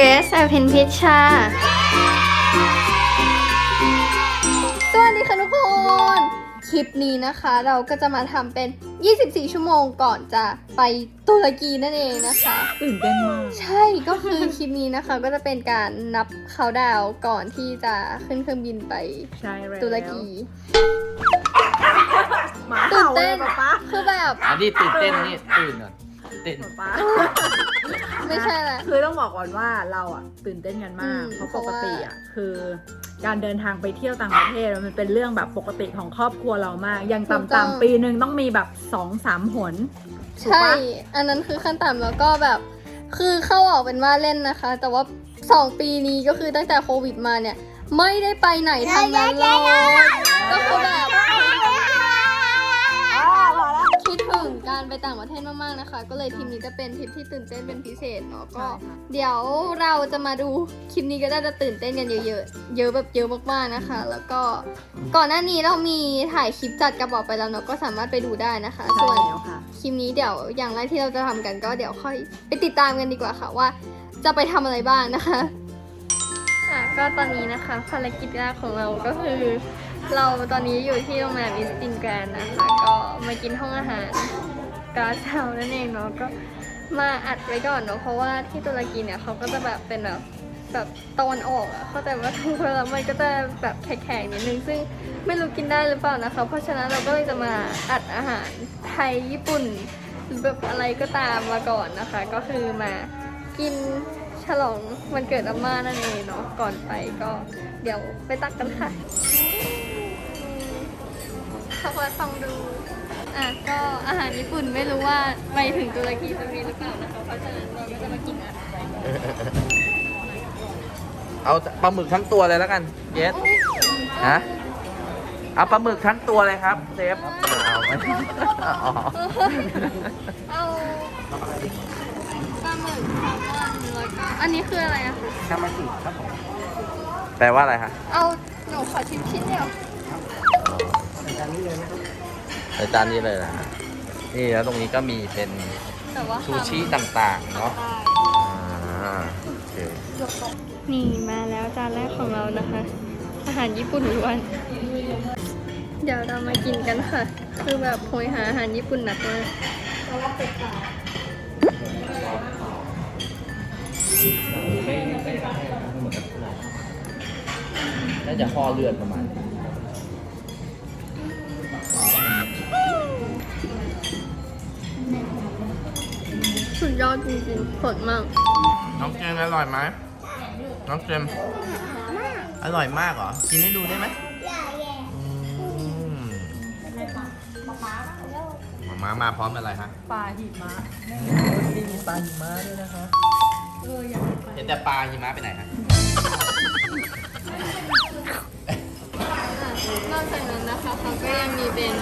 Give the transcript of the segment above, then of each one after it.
เกรซอภินพิชชา สวัสดีค่ะทุกคน คลิปนี้นะคะเราก็จะมาทำเป็น 24 ชั่วโมงก่อนจะไปตุรกีนั่นเองนะคะ ตื่นเต้นมากใช่ก็คือคลิปนี้นะคะก็จะเป็นการนับเขาดาวน์ก่อนที่จะขึ้นเครื่องบินไปใช่แล้วตุรกีหมาเห่าเลยตื่นเต้นป๊าป๊าคือแบบอันนี้ตื่นเต้นนี่ตื่นก่อนเต้นป๊า ไม่ใช่แหละคือต้องบอกก่อนว่าเราอะตื่นเต้นกันมากอืมเพราะเพปราะกว่าติอะคือการเดินทางไปเที่ยวต่างประเทศมันเป็นเรื่องแบบปกติของครอบครัวเรามาก อย่างต่ำๆปีหนึ่งต้องมีแบบสองสามหนถูกใช่ ปะอันนั้นคือขั้นต่ำแล้วก็แบบ คือเข้าออกเป็นว่าเล่นนะคะ แต่ว่า 2 ปีนี้ก็คือตั้งแต่โควิดมาเนี่ย ไม่ได้ไปไหนทางนั้นเลย กๆนะคะก็เลยทริปนี้จะเป็นทริปที่ตื่นเต้นเป็นพิเศษเนาะก็ใช่ค่ะเดี๋ยวเราจะมาดูคลิปนี้ก็ได้จะตื่นเต้นกันเยอะๆเยอะแบบเยอะมากๆนะคะ แล้วก็ก่อนหน้านี้เรามีถ่ายคลิปจัดกระบอกไปแล้วเนาะก็สามารถไปดูได้นะคะใช่ส่วนแล้วค่ะคลิปนี้เดี๋ยวอย่างแรกที่เราจะทำกันก็เดี๋ยวค่อยไปติดตามกันดีกว่าค่ะว่า จะไปทำอะไรบ้างนะคะอะก็ตอนนี้นะคะภารกิจแรกของเราก็คือ เราตอนนี้อยู่ที่โรงแรมอิสตินแกรนด์นะคะ ก็มากินห้องอาหาร กาเชานั่นเองเนาะก็มาอัดไว้ก่อนเนาะเพราะว่าที่ตุรกีเนี่ยเขาก็จะแบบเป็นแบบแบบตะวันออกอะเข้าใจว่าทุกเวลามันก็จะแบบแข็งๆนิดนึงซึ่งไม่รู้กินได้หรือเปล่านะคะ เพราะฉะนั้นเราก็เลยจะมาอัดอาหารไทยญี่ปุ่นหรือแบบอะไรก็ตามมาก่อนนะคะ ก็คือมากินฉลองวันเกิดอาม่านั่นเองเนาะก่อนไปก็เดี๋ยวไปตักกันค่ะขับมาฟังดู อะก็อาหารญี่ปุ่นไม่รู้ว่าไปถึงตุรกีจะมีหรือเปล่านะคะเพราะฉะนั้นเราก็จะมากินอาหารไทยก่อนเอาปลาหมึกทั้งตัวเลยแล้วกันเยสฮะเอาปลาหมึกทั้งตัวเลยครับเซฟเอาไหมอ๋อเอาปลาหมึกแซลมอนแล้วก็อันนี้คืออะไรอะคะข้ามาสิครับผมแปลว่าอะไรฮะเอาหนูขอชิมชิ้นเดียว ในจานนี้เลยนะฮะนี่แล้วตรงนี้ก็มีเป็นแต่ว่าซูชิต่างๆเนาะอ่าโอเคนี่มาแล้วจานแรกของเรานะคะ อาหารญี่ปุ่นล้วน เดี๋ยวเรามากินกันค่ะ คือแบบโหยหาอาหารญี่ปุ่นหนักมากน่าจะห่อเลือดประมาณ สุดยอดจริงๆสดมาก น้องเจมอร่อยไหมน้องเจมอร่อยมากเหรอ กินให้ดูได้ไหมอืมหมามาพร้อมอะไรฮะ ปลาหิมะนี่มีปลาหิมะด้วยนะคะเห็นแต่ปลาหิมะไปไหนฮะนอกจากนั้นนะคะเขาก็ยังมีเป็น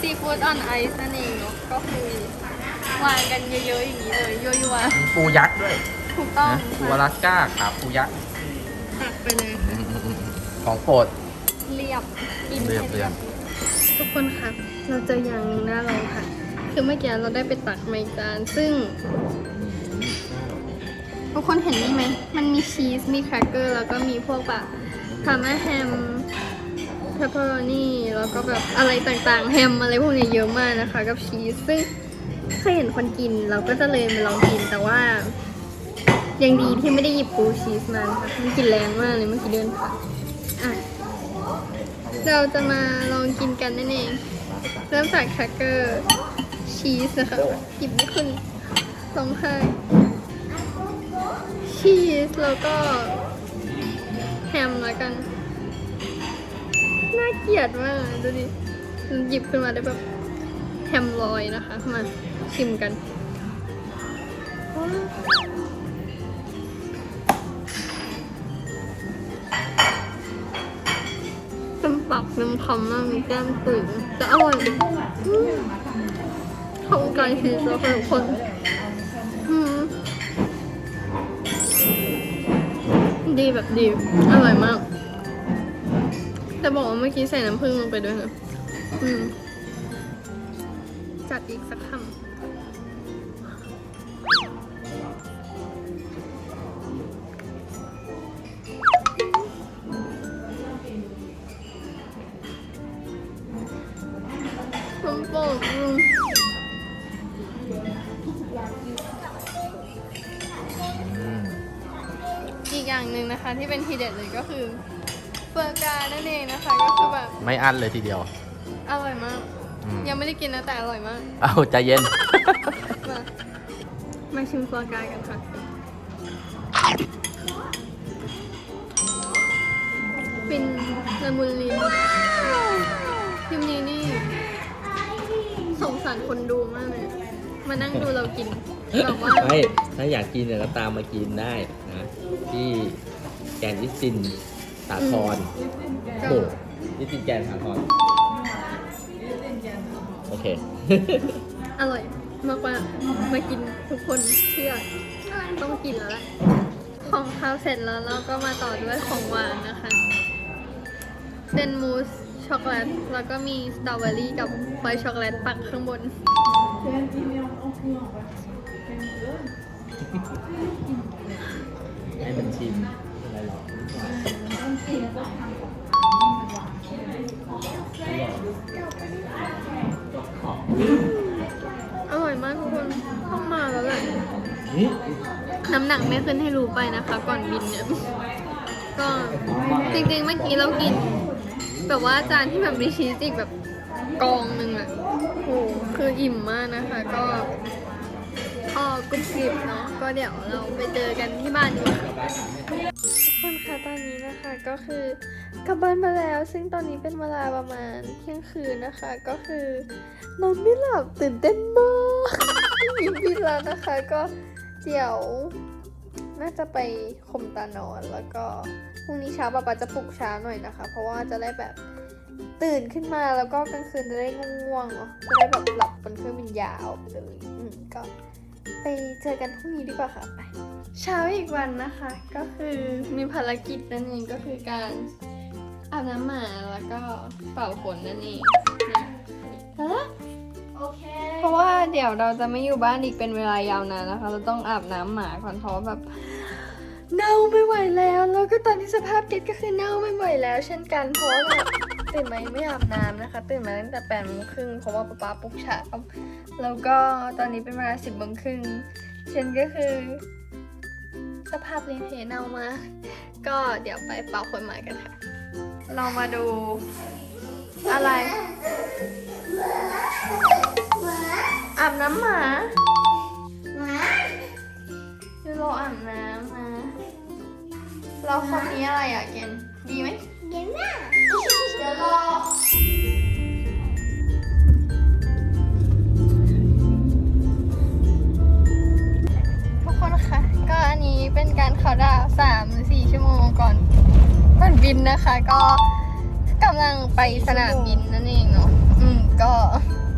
ซีฟู้ดออนไอซ์นั่นเองเนาะก็คือ วางกันเยอะๆอย่างนี้เลยยั่วมีปูยักษ์ด้วยๆถูกต้องนะปูอลาสก้าขาปูยักษ์ ตักไปเลยค่ะของโปรด เรียบกินเรียบให้เรียบ ทุกคนครับ เราเจออย่างหนึงน่าลองค่ะ คือเมื่อกี้เราได้ไปตักไมจาน ซึ่ง ทุกคนเห็นนี่ไหม มันมีชีส มีแครกเกอร์ แล้วก็มีพวกแบบพาร์มาแฮมเพปเปอโรนี่แล้วก็แบบอะไรต่างๆ แฮมอะไรพวกนี้เยอะมากนะคะ กับชีส ซึ่ง เคยเห็นคนกินเราก็จะเลยมาลองกินแต่ว่า ยังดีที่ไม่ได้หยิบปูชีสมานะคะมันกลินแรงมากเลยเมื่อกี้เดินผ่านอะเราจะมาลองกินกันนั่นเอง เริ่มจากแครกเกอร์ชีสนะคะหยิบไม่ขึ้นร้องไห้ชีสแล้วก็แฮมแล้วกัน น่าเกลียดมากดูดิหยิบขึ้นมาได้แบบแฮมลอยนะคะมา ชิมกันว้าวเต็มปากเต็มคำมากมีแก้มตุ๋ยแต่อร่อยอืมเข้ากันชีสแล้วค่ะทุกคนดีแบบดี อร่อยมาก แต่บอกว่าเมื่อกี้ใส่น้ำผึ้งลงไปด้วยนะ อืม จัดอีกสักคำ ผมปอีกอย่างหนึ่งนะคะที่เป็นทีเด็ดเลยก็คือเบอร์กานั่นเองนะคะก็คือแบบไม่อั้นเลยทีเดียว อร่อยมากมยังไม่ได้กินนะแต่อร่อยมาก เอาใจเย็น มามาชิมเบอร์กากันค่ะเป็นละมุนลิ้นทิมพ์นี้นี่ สงสารคนดูมากเลย มานั่งดูเรากินแบบว่าไม่ถ้าอยากกินเนี่ยก็ตามมากินได้นะ ที่แกนวิสินสาทรก็โอ้วิสินแกนสาทรโอเค อร่อยมากว่ามากินทุกคนเชื่อต้องกินแล้วแหละของข้าวเสร็จแล้วเราก็มาต่อด้วยของหวานนะคะเป็นมูส ช็อกโกแลต แล้วก็มีสตรอเบอรี่กับไวท์ช็อกโกแลตปักข้างบน ให้มันชิมอะไรหรอกอร่อยมากทุกคนต้องมาแล้วแหละ นี่น้ำหนักไม่ขึ้นให้รู้ไปนะคะ ก่อนบินเนี่ย ก็จริงๆเมื่อกี้เรากิน แบบว่าจานที่แบบมีชีสอีกแบบกองหนึ่งอะโหคืออิ่มมากนะคะ ก็พอกรุบกริบเนาะก็เดี๋ยวเราไปเจอกันที่บ้านดีกว่าทุกคนคะตอนนี้นะคะก็คือกลับบ้านมาแล้ว ซึ่งตอนนี้เป็นเวลาประมาณเที่ยงคืนนะคะ ก็คือนอนไม่หลับตื่นเต้นมากมีบินแล้วนะคะ ก็เดี๋ยวน่าจะไปข่มตานอนแล้วก็ พรุ่งนี้เช้าป๊าป๊าจะปลุกเช้าหน่อยนะคะ เพราะว่าจะได้แบบตื่นขึ้นมาแล้วก็กลางคืนจะได้ง่วงๆเนาะจะได้แบบหลับบนเครื่องบินยาวไปเลยอืมก็ไปเจอกันพรุ่งนี้ดีกว่าค่ะไปเช้าอีกวันนะคะ ก็คือมีภารกิจนั่นเองก็คือการอาบน้ำหมาแล้วก็เป่าขนนั่นเองฮะโอเค เพราะว่าเดี๋ยวเราจะไม่อยู่บ้านอีกเป็นเวลายาวนานนะคะ เราต้องอาบน้ำหมาก่อนเพราะว่าแบบเน่าไม่ไหวแล้วแล้ว ก็ตอนนี้สภาพเกดก็คือเน่าไม่ไหวแล้ว เช่นกันเพราะว่าแบบตื่นมายังไม่อาบน้ำนะคะ ตื่นมาตั้งแต่แปดโมงครึ่งเพราะว่าป๊าป๊าปลุกเช้าแล้วก็ตอนนี้เป็นเวลาสิบโมงครึ่งฉันก็คือ สภาพเละเทะเน่ามากก็เดี๋ยวไปเป่าขนหมากันค่ะ เรามาดูอะไร อาบน้ำหมาหมายูโรอาบน้ำนะ เราคนนี้อะไรอะเกนดีไหมดีมากเดี๋ยวรอทุกคนคะก็อันนี้เป็นการเขาน์ดาวน์สามหรือสี่ชั่วโมงก่อนก่อนบินนะคะ ก็กำลังไปสนามบินนั่นเองเนาะอืมก็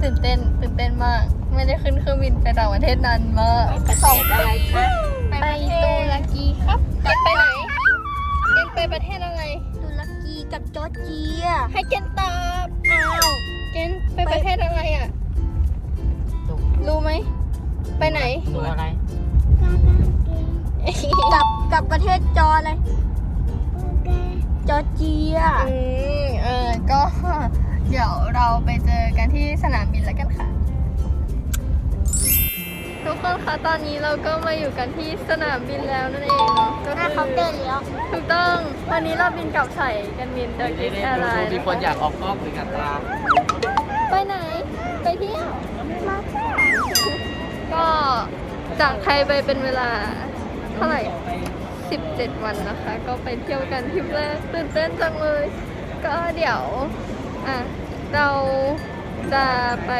ตื่นเต้นตื่นเต้นมาก ไม่ได้ขึ้นเครื่องบินไปต่างประเทศนานมากไปสองอะไรคะไปตุรกีครับเกนไปไหนเกน ไปประเทศอะไร ตุรกีกับจอร์เจีย ให้เกนตอบอ้าว เกนไปประเทศอะไรอะรู้ไหม ไปไหน ตัวอะไร กับกับประเทศจอร์อะไรจอร์เจีย อืมเออ ก็ เดี๋ยวเราไปเจอกันที่สนามบินแล้วกันค่ะ ทุกคนคะตอนนี้เราก็มาอยู่กันที่สนามบินแล้วนั่นเองเนาะก็หน้าคืเคาน์เตอร์แล้วถูกต้อง วันนี้เราบินกลับไทยกันบินเดอะกิสแอร์ไลน์มีคนอยากออกกล้องหรือกับตาไปไหน ไปเที่ยว มาเที่ยวก็จากไทยไปเป็นเวลาเท่าไหร่ 17 วันนะคะ ก็ไปเที่ยวกันทริปแรกตื่นเต้นจังเลย ก็เดี๋ยวอะเราจะไป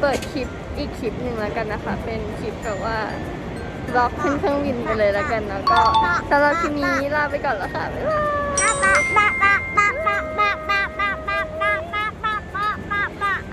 เปิดคลิปอีกคลิปหนึ่งแล้วกันนะคะ เป็นคลิปแบบว่าบล็อกขึ้นเครื่องบินไปเลยแล้วกันแล้วก็สำหรับคลิปนี้ลาไปก่อนแล้วค่ะบ๊ายบาย